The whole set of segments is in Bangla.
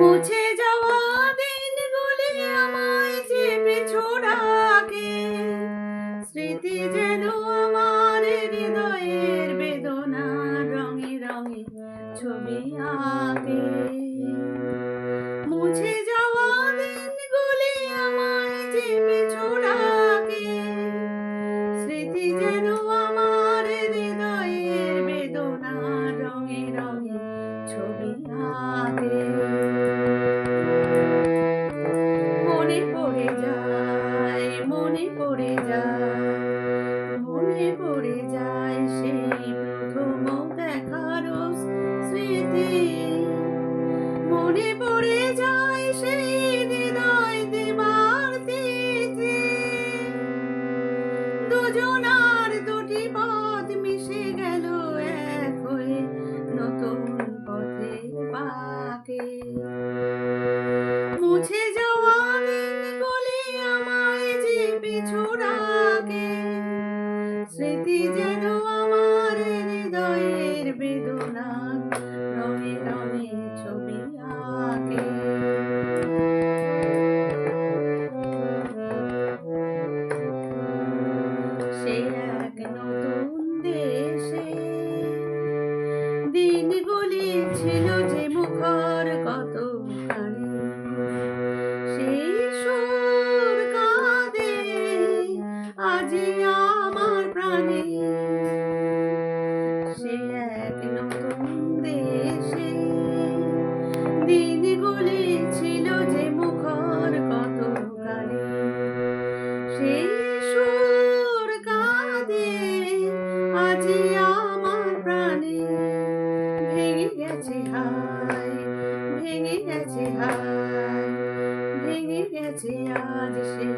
মুছে যাওয়া দিনগুলি আমায় চেপে ছোড়াকে। স্মৃতি যেন আমার হৃদয়ের বেদনা রঙে রঙে ছবি আগে মুছে ছবি আঁকে মনে পড়ে যায়, মনে পড়ে যায়, মনে পড়ে যায় সেই প্রথম দেখার স্মৃতি। মনে পড়ে যায় সেই হৃদয় দেবার তিথি। দুজনার মুছে যাওয়া দিনগুলি আমায় যে পিছু ডাকে স্মৃতি যেন আমার হৃদয়ের বেদনা রঙে রঙে ছবি আঁকে। সে এক নতুন দেশে। দিনগুলি ছিল যে মুখর আজি আমার প্রাণে সে এক নতুন দেশে। দিনগুলি ছিল যে মুখর কত কালে সেই সুর কাঁদে আজি আমার প্রাণে। ভেঙে গেছে হায়, ভেঙে গেছে হায়, ভেঙে গেছে আজ সে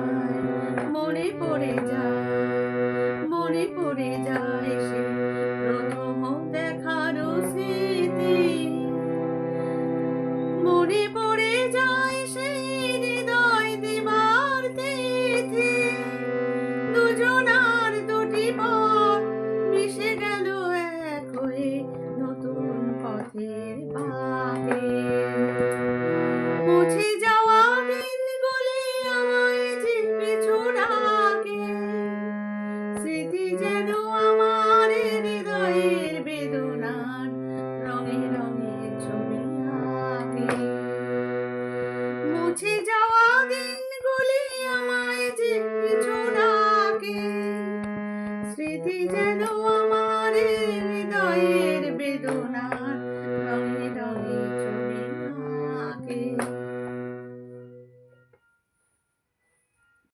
যায় মনে পড়ে যায় মনে পড়ে the present.